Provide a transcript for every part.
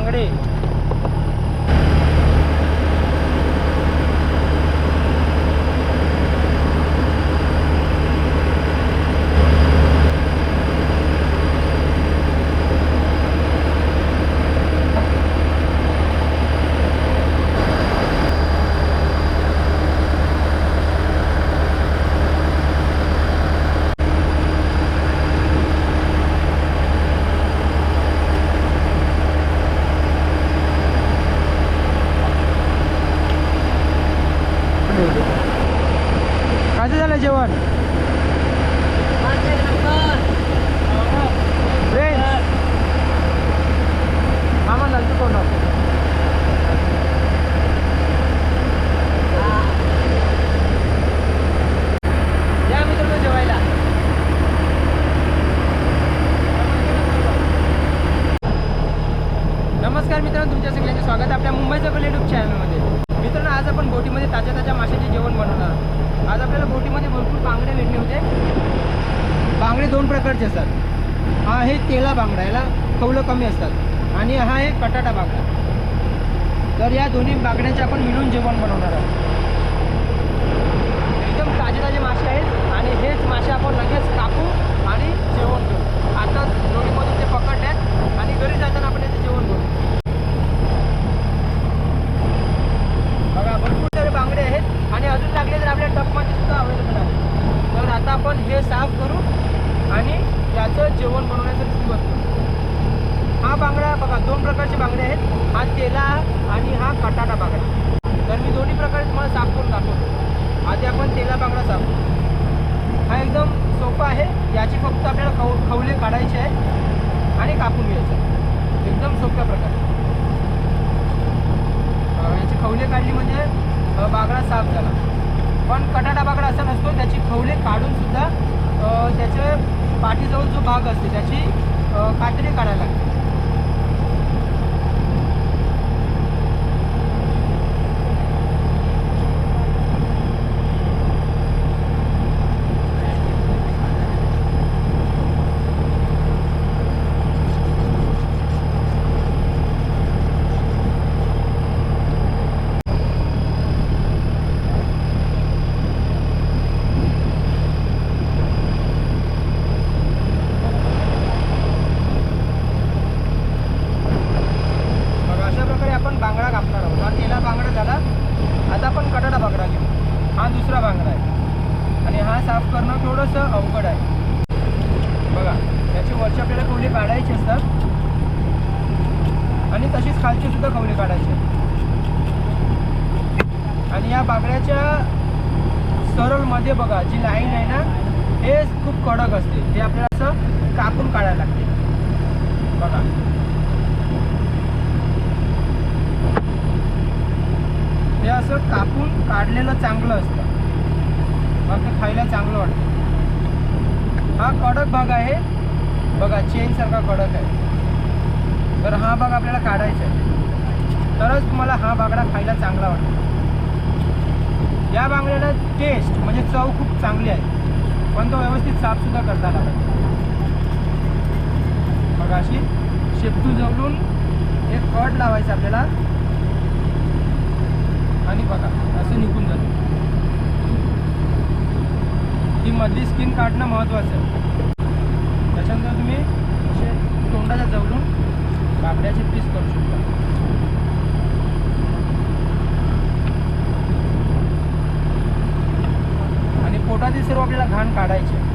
बांगडे कसं झालं जेवण फ्रेंड्स मामा नंतर कोण या मित्रांनो जेवायला नमस्कार मित्रांनो तुमच्या सगळ्यांचे स्वागत आहे आपल्या मुंबईचं कल यूट्यूब चॅनलमध्ये मित्रांनो आज आपण बोटीमध्ये ताज्या ताज्या माशाचे जेवण बनवणार आहोत. आज आपल्याला बोटीमध्ये भरपूर बांगडे भेटले होते. बांगडे दोन प्रकारचे असतात. हा आहे तेला बांगडा याला कवलं कमी असतात. आणि हा आहे कटाटा बांगडा. तर या दोन्ही बांगड्यांचे आपण मिळून जेवण बनवणार आहोत. एकदम ताजे ताजे मासे आहेत आणि हेच मासे आपण लगेच कापू आणि जेवण करू आता दोन्हीमधून ते पकडले आणि घरी जाताना आपण याचं जेवण करू बघा भरपूर सारे बांगडे आहेत. आणि अजून लागले तर आपल्या टपमध्ये सुद्धा अवेलेबल आहे तर आता आपण हे साफ करू आणि याचं जेवण बनवण्यासाठी सुरुवात करू हा बांगडा बघा दोन प्रकारचे बांगडे आहेत हा तेला आणि हा कटाटा बांगडा तर मी दोन्ही प्रकारे तुम्हाला साफ करून दाखवतो आधी आपण तेला बांगडा साफ करू हा एकदम सोपा आहे याची फक्त आपल्याला खव खवले काढायचे आहे आणि कापून घ्यायचे आहे. एकदम सोप्या प्रकारे अं, याची खवले काढली म्हणजे अं, बागडा साफ झाला पण कटाटा बागडा असा नसतो त्याची खवले काढून सुद्धा अं, त्याच्या पाठीजवळ जो भाग असते त्याची अं, कातडी काढायला लागते बघा अशा प्रकारे आपण बांगडा कापणार आहोत हा तेला बांगडा झाला आता आपण कटाटा बांगडा घेऊ हा दुसरा बांगडा आहे आणि हा साफ करणं थोडंसं अवघड आहे. बघा त्याची वरची आपल्याला कवली काढायची असतात. आणि तशीच खालची सुद्धा कवली काढायचे आणि या बागड्याच्या सरळमध्ये बघा जी लाईन आहे ना हे खूप कडक असते. ते आपल्याला असं कापून काढायला लागते. बघा. हे असं कापून काढलेलं चांगलं असतं. मग खायला चांगलं वाटतं. हा कडक भाग आहे. बघा चेन सारखा कडक आहे. तर हा भाग आपल्याला काढायचा आहे. तरच तुम्हाला हा बागडा खायला चांगला वाटतो. या बांगड्याला टेस्ट म्हणजे चव खूप चांगली आहे. पण तो व्यवस्थित साफसुद्धा करता आला बघा अशी शेपटू जवळून एक कट लावायचं आपल्याला. आणि बघा असं निघून जातं. ती मधली स्किन काढणं महत्त्वाचं आहे. त्याच्यानंतर तुम्ही असे तोंडाच्या जवळून बाकड्याचे पीस करू शकता. आणि पोटातील सर्व आपल्याला घाण काढायचे.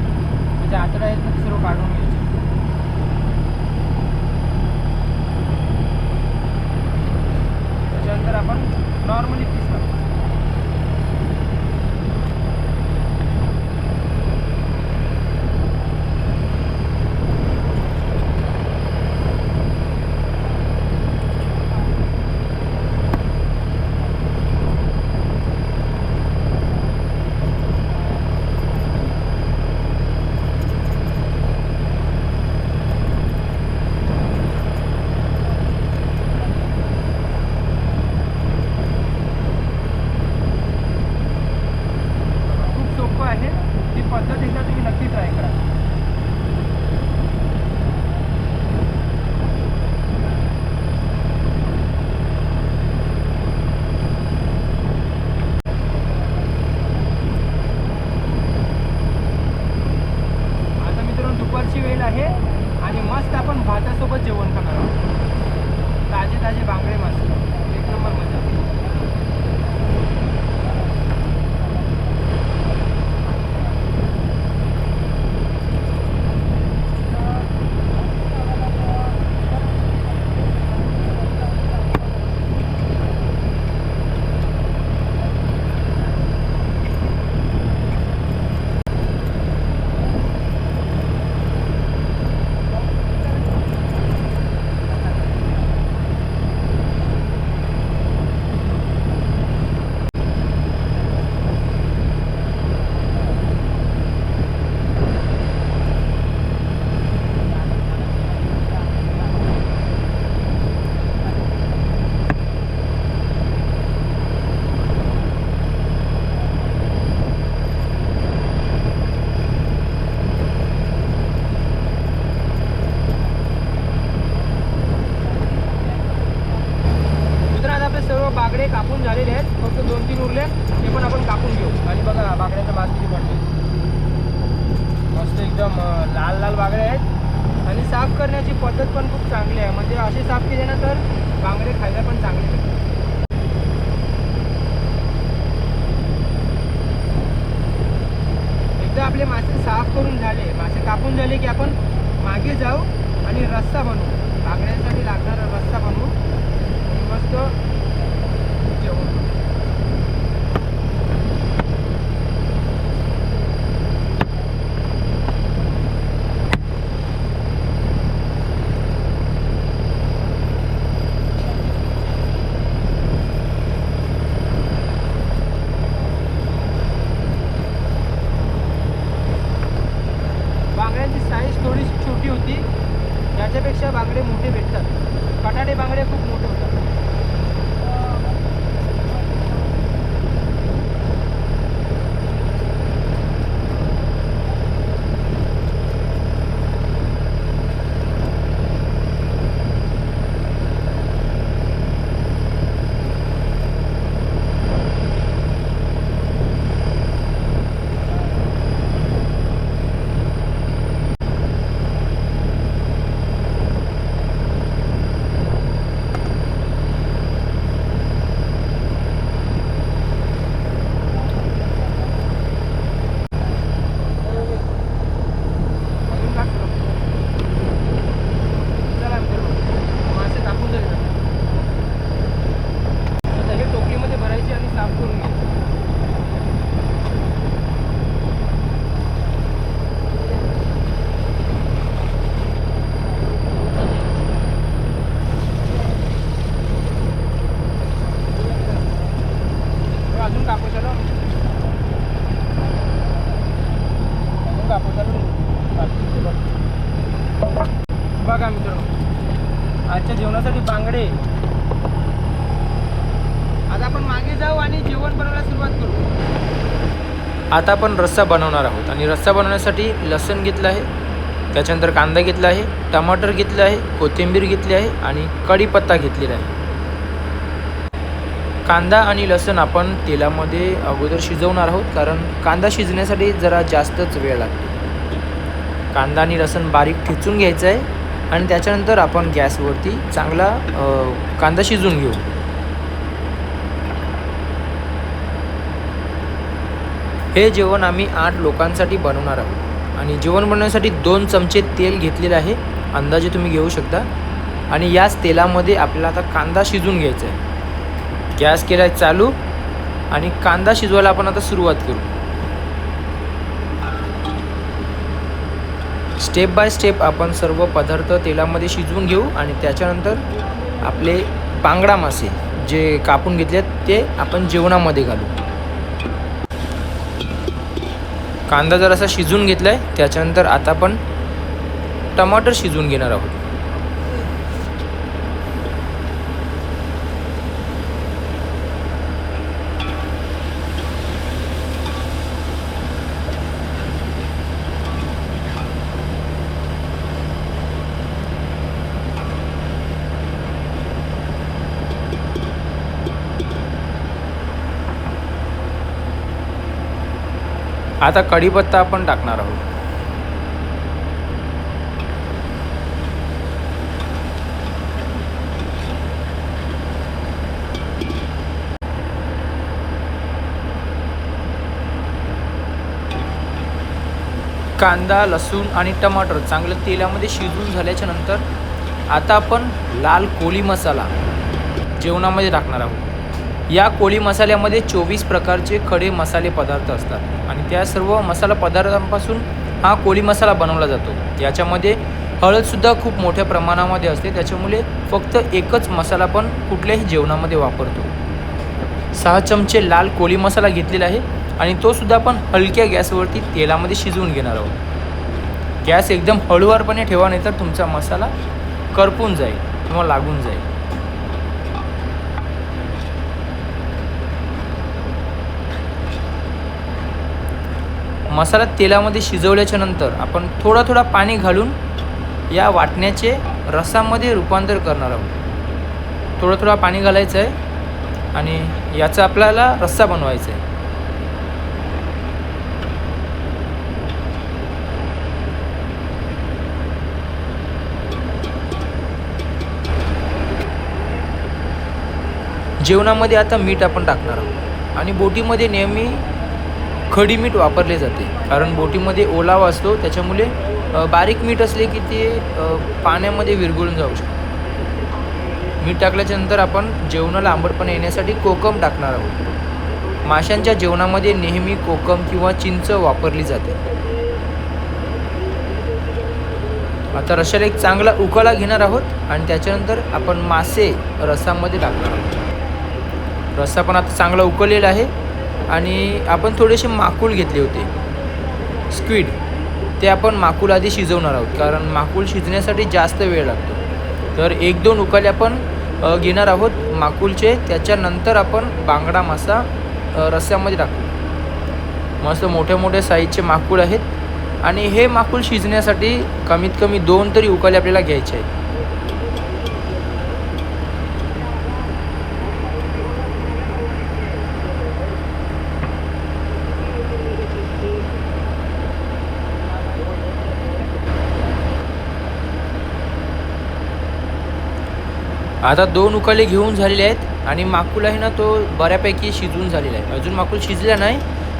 खूप चांगली आहे. म्हणजे असे साफ केले ना तर बांगडे खायला पण चांगले एकदा आपले मासे साफ करून झाले. मासे कापून झाले की आपण मागे जाऊ आणि रस्सा बनवू. बांगड्यांसाठी लागणारा रस्सा बनवू. मस्त आता आपण रस्सा बनवणार आहोत. आणि रस्सा बनवण्यासाठी लसण घेतलं आहे त्याच्यानंतर कांदा घेतला आहे टमाटर घेतलं आहे कोथिंबीर घेतली आहे आणि कढीपत्ता घेतलेला आहे. कांदा आणि लसण आपण तेलामध्ये अगोदर शिजवणार आहोत कारण कांदा शिजण्यासाठी जरा जास्तच वेळ लागतो. कांदा आणि लसण बारीक ठेचून घ्यायचं आहे आणि त्याच्यानंतर आपण गॅसवरती चांगला कांदा शिजवून घेऊ. हे जेवण आम्ही आठ लोकांसाठी बनवणार आहोत. आणि जेवण बनवण्यासाठी दोन चमचे तेल घेतलेले आहे. अंदाजे तुम्ही घेऊ शकता. आणि याच तेलामध्ये आपल्याला आता कांदा शिजवून घ्यायचा आहे. गॅस केला आहे चालू. आणि कांदा शिजवायला आपण आता सुरुवात करू. स्टेप बाय स्टेप आपण सर्व पदार्थ तेलामध्ये शिजवून घेऊ. आणि त्याच्यानंतर आपले बांगडा मासे जे कापून घेतले ते आपण जेवणामध्ये घालू. कांदा जर असा शिजवून घेतला आहे त्याच्यानंतर आता आपण टमाटर शिजवून घेणार आहोत. आता कढीपत्ता आपण टाकणार आहोत. कांदा लसूण आणि टमाटर चांगलं तेलामध्ये शिजून झाल्याच्यानंतर आता आपण लाल कोळी मसाला जेवणामध्ये टाकणार आहोत. या कोळी मसाल्यामध्ये चोवीस प्रकारचे खडे मसाले पदार्थ असतात आणि त्या सर्व मसाला पदार्थांपासून हा कोळी मसाला बनवला जातो. याच्यामध्ये हळदसुद्धा खूप मोठ्या प्रमाणामध्ये असते. त्याच्यामुळे फक्त एकच मसाला पण कुठल्याही जेवणामध्ये वापरतो. सहा चमचे लाल कोळी मसाला घेतलेला आहे आणि तो सुद्धा आपण हलक्या गॅसवरती तेलामध्ये शिजवून घेणार आहोत. गॅस एकदम हळूवारपणे ठेवा नाही तर तुमचा मसाला करपून जाईल किंवा लागून जाईल. मसाला तेलामध्ये शिजवल्याच्या नंतर आपण थोडा थोडा पाणी घालून या वाटण्याचे रसामध्ये रूपांतर करणार आहोत. थोडं थोडा पाणी घालायचं आहे आणि याचा आपल्याला रस्सा बनवायचा आहे. जेवणामध्ये आता मीठ आपण टाकणार आहोत. आणि बोटीमध्ये नेहमी खडी मीठ वापरले जाते. कारण बोटीमध्ये ओलावा असतो त्याच्यामुळे बारीक मीठ असले की ते पाण्यामध्ये विरघळून जाऊ शकते. मीठ टाकल्याच्या नंतर आपण जेवणाला आंबटपणा येण्यासाठी कोकम टाकणार आहोत. माशांच्या जेवणामध्ये नेहमी कोकम किंवा चिंच वापरली जाते. आता रशाला एक चांगला उकळा घेणार आहोत आणि त्याच्यानंतर आपण मासे रसामध्ये टाकणार आहोत. रस्सा पण आता चांगला उकळलेला आहे. आणि आपण थोडेसे माकूल घेतले होते. स्क्विड. ते आपण माकूल आधी शिजवणार आहोत कारण माकूल शिजण्यासाठी जास्त वेळ लागतो. तर एक दोन उकाले आपण घेणार आहोत माकूलचे त्याच्यानंतर आपण बांगडा मासा रस्स्यामध्ये टाकू. मस्त मोठ्या मोठ्या साईजचे माकूल आहेत. आणि हे माकूल शिजण्यासाठी कमीत कमी दोन तरी उकाले आपल्याला घ्यायचे आहेत. आता दोन उकाले घेऊन झालेले आहेत आणि माकूल आहे ना तो बऱ्यापैकी शिजवून झालेला आहे. अजून माकूल शिजला नाही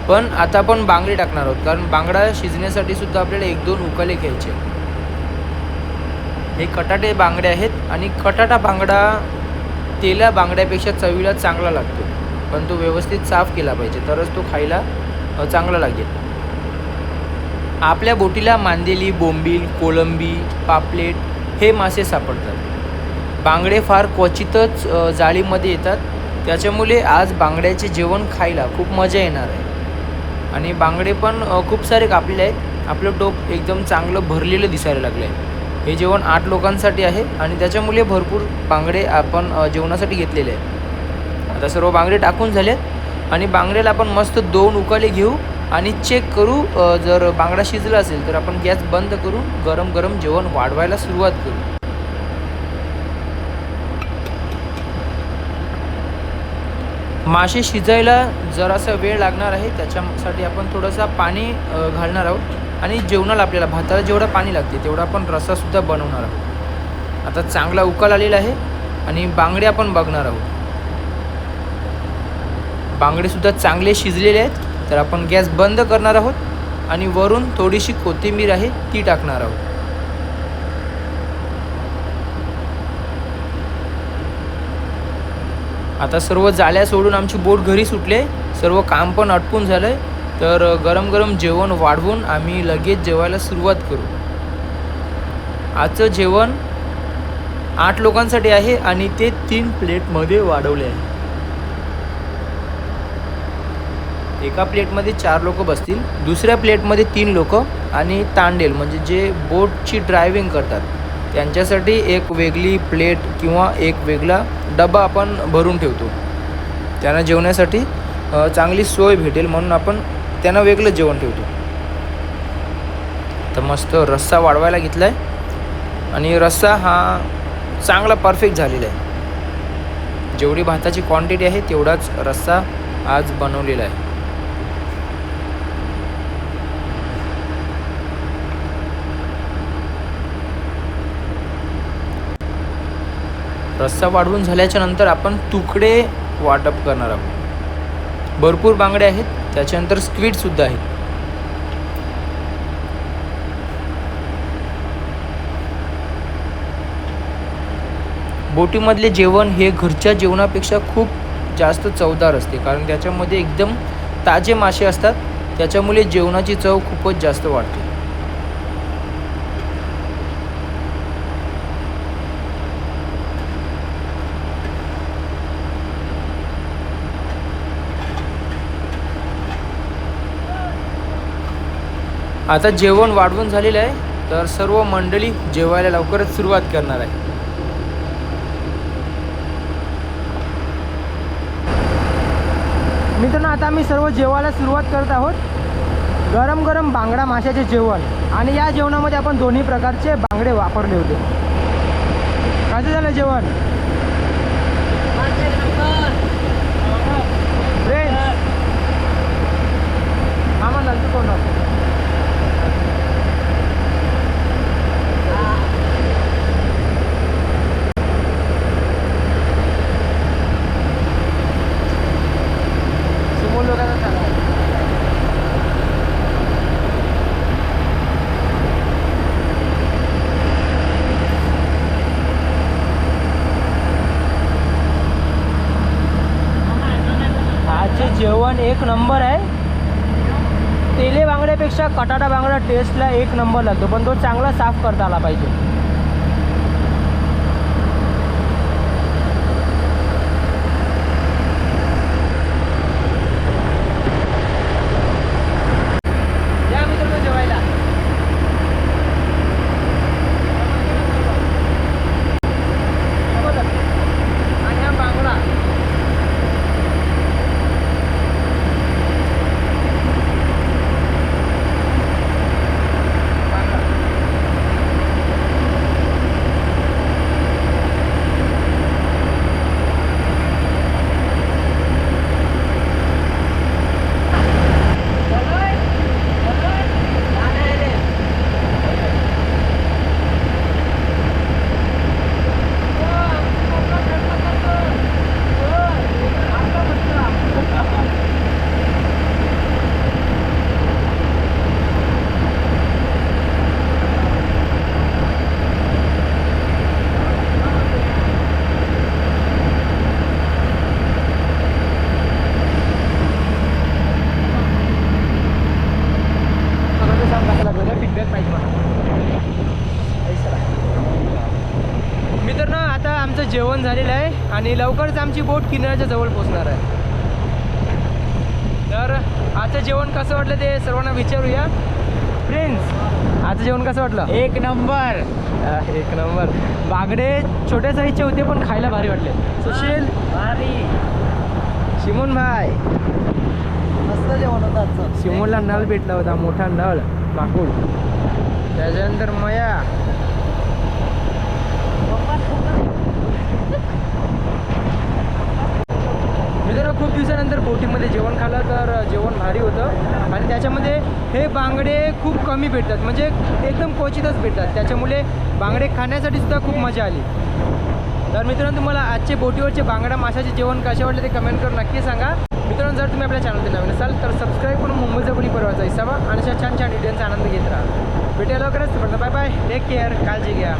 पण आता आपण बांगडे टाकणार आहोत. कारण बांगडा शिजण्यासाठी सुद्धा आपल्याला एक दोन उकाले घ्यायचे हे कटाटे बांगडे आहेत आणि कटाटा बांगडा तेला बांगड्यापेक्षा चवीला चांगला लागतो. पण तो व्यवस्थित साफ केला पाहिजे तरच तो खायला चांगला लागेल. आपल्या बोटीला मांदेली बोंबील कोलंबी पापलेट हे मासे सापडतात. बांगडे फार क्वचितच जाळीमध्ये येतात. त्याच्यामुळे आज बांगड्याचे जेवण खायला खूप मजा येणार आहे. आणि बांगडे पण खूप सारे कापलेले आहेत. आपलं टोप एकदम चांगलं भरलेलं दिसायला लागलं आहे हे जेवण आठ लोकांसाठी आहे आणि त्याच्यामुळे भरपूर बांगडे आपण जेवणासाठी घेतलेले आहे आता सर्व बांगडे टाकून झालेत आणि बांगड्याला आपण मस्त दोन उकाले घेऊ आणि चेक करू जर बांगडा शिजला असेल तर आपण गॅस बंद करून गरम गरम जेवण वाढवायला सुरुवात करू. मासे शिजायला जरासा वेळ लागणार आहे. त्याच्यासाठी आपण थोडंसं पाणी घालणार आहोत. आणि जेवणाला आपल्याला भाताला जेवढं पाणी लागते तेवढा आपण रस्सासुद्धा बनवणार आहोत. आता चांगला उकाल आलेला आहे आणि बांगडे आपण बघणार आहोत. बांगडेसुद्धा चांगले शिजलेले आहेत. तर आपण गॅस बंद करणार आहोत आणि वरून थोडीशी कोथिंबीर आहे ती टाकणार आहोत. आता सर्व जाळ्या सोडून आमची बोट घरी सुटले. सर्व काम पण अटपून झालं आहे तर गरम गरम जेवण वाढवून आम्ही लगेच जेवायला सुरुवात करू. आजचं जेवण आठ लोकांसाठी आहे आणि ते तीन प्लेटमध्ये वाढवले आहे. एका प्लेटमध्ये चार लोक बसतील दुसऱ्या प्लेटमध्ये तीन लोक आणि तांडेल म्हणजे जे बोटची ड्रायव्हिंग करतात. त्यांच्यासाठी एक वेगळी प्लेट किंवा एक वेगळा डबा आपण भरून ठेवतो. त्यांना जेवण्यासाठी चांगली सोय भेटेल म्हणून आपण त्यांना वेगळं जेवण ठेवतो. तर मस्त रस्सा वाढवायला घेतला आहे आणि रस्सा हा चांगला परफेक्ट झालेला आहे. जेवढी भाताची क्वांटिटी आहे तेवढाच रस्सा आज बनवलेला आहे. रस्सा वाढवून झाल्याच्यानंतर आपण तुकडे वाटप करणार आहोत. भरपूर बांगडे आहेत त्याच्यानंतर स्क्वीडसुद्धा आहेत. बोटीमधले जेवण हे घरच्या जेवणापेक्षा खूप जास्त चवदार असते कारण त्याच्यामध्ये एकदम ताजे मासे असतात त्याच्यामुळे जेवणाची चव खूपच जास्त वाढते. आता जेवण वाढवून झालेलं आहे तर सर्व मंडळी जेवायला लवकरच सुरुवात करणार आहे. मित्रांनो आता आम्ही सर्व जेवायला सुरुवात करत आहोत. गरम गरम बांगडा माशाचे जेवण. आणि या जेवणामध्ये आपण दोन्ही प्रकारचे बांगडे वापरले होते. कसं झालं जेवण? फ्रेंड्स आम्हाला कोण जेवण एक नंबर आहे. तेले बांगड्यापेक्षा कटाटा बांगडा टेस्टला एक नंबर लागतो. पण तो चांगला साफ करता आला पाहिजे या मित्रांनो जेवायला आणि हा बांगडा बांगडा सगळं सांग कसं लागलं फीडबॅक पाहिजे मला ऐसा. मित्रांनो आता आमचं जेवण झालेलं आहे आणि लवकरच आमची बोट किनाऱ्याच्या जवळ पोहोचणार आहे. तर आजचं जेवण कसं वाटलं ते सर्वांना विचारूया. फ्रेंड्स आजचं जेवण कसं वाटलं? एक नंबर. एक नंबर. बागडे छोट्या साईजचे होते पण खायला भारी वाटले. सुशील? भारी. शिमोन भाई. मस्त जेवण होतं आजचं. शिमोनला नळ भेटला होता मोठा नळ माकूड त्याच्यानंतर मया. मित्रांनो खूप दिवसानंतर बोटीमध्ये जेवण खाल्लं तर जेवण भारी होतं. आणि त्याच्यामध्ये हे बांगडे खूप कमी भेटतात. म्हणजे एकदम क्वचितच भेटतात. त्याच्यामुळे बांगडे खाण्यासाठी सुद्धा खूप मजा आली. तर मित्रांनो तुम्हाला आजचे बोटीवरचे बांगडा माशाचे जेवण कसे वाटले ते कमेंट करून नक्की सांगा. मित्रांनो जर तुम्ही आपल्या चॅनलवर नवीन असाल तर सबस्क्राईब करून मुंबईचा कोणी परवाचा हिसाबा आणि अशा छान छान व्हिडिओचा आनंद घेत राहा. भेटायला लवकरच. बाय बाय टेक केअर काळजी घ्या.